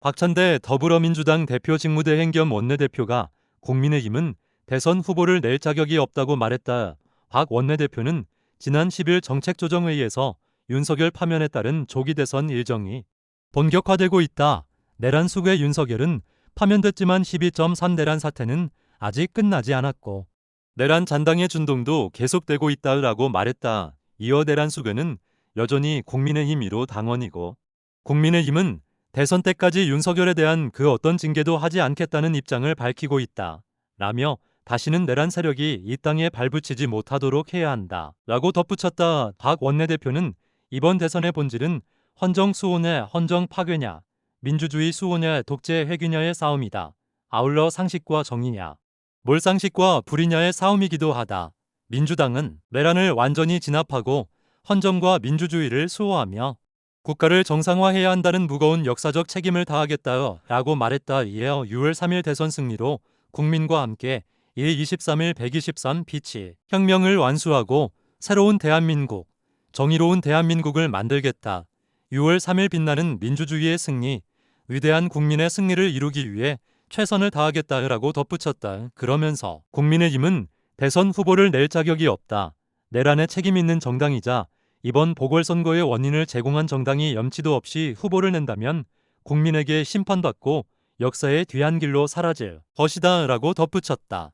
박찬대 더불어민주당 대표 직무대행 겸 원내대표가 국민의힘은 대선 후보를 낼 자격이 없다고 말했다. 박 원내대표는 지난 10일 정책조정회의에서 윤석열 파면에 따른 조기 대선 일정이 본격화되고 있다. 내란 수의 윤석열은 파면됐지만 12.3 내란 사태는 아직 끝나지 않았고 내란 잔당의 준동도 계속되고 있다라고 말했다. 이어 내란 수괴는 여전히 국민의힘 1호 당원이고 국민의힘은 대선 때까지 윤석열에 대한 그 어떤 징계도 하지 않겠다는 입장을 밝히고 있다. 라며 다시는 내란 세력이 이 땅에 발붙이지 못하도록 해야 한다. 라고 덧붙였다. 박 원내대표는 이번 대선의 본질은 헌정 수호냐 헌정 파괴냐 민주주의 수호냐 독재 회귀냐의 싸움이다. 아울러 상식과 정의냐 몰상식과 불의냐의 싸움이기도 하다. 민주당은 내란을 완전히 진압하고 헌정과 민주주의를 수호하며 국가를 정상화해야 한다는 무거운 역사적 책임을 다하겠다라고 말했다. 이어 6월 3일 대선 승리로 국민과 함께 123일 123 피치 혁명을 완수하고 새로운 대한민국, 정의로운 대한민국을 만들겠다. 6월 3일 빛나는 민주주의의 승리, 위대한 국민의 승리를 이루기 위해 최선을 다하겠다라고 덧붙였다. 그러면서 국민의힘은 대선 후보를 낼 자격이 없다. 내란에 책임 있는 정당이자 이번 보궐선거의 원인을 제공한 정당이 염치도 없이 후보를 낸다면 국민에게 심판받고 역사의 뒤안길로 사라질 것이다 라고 덧붙였다.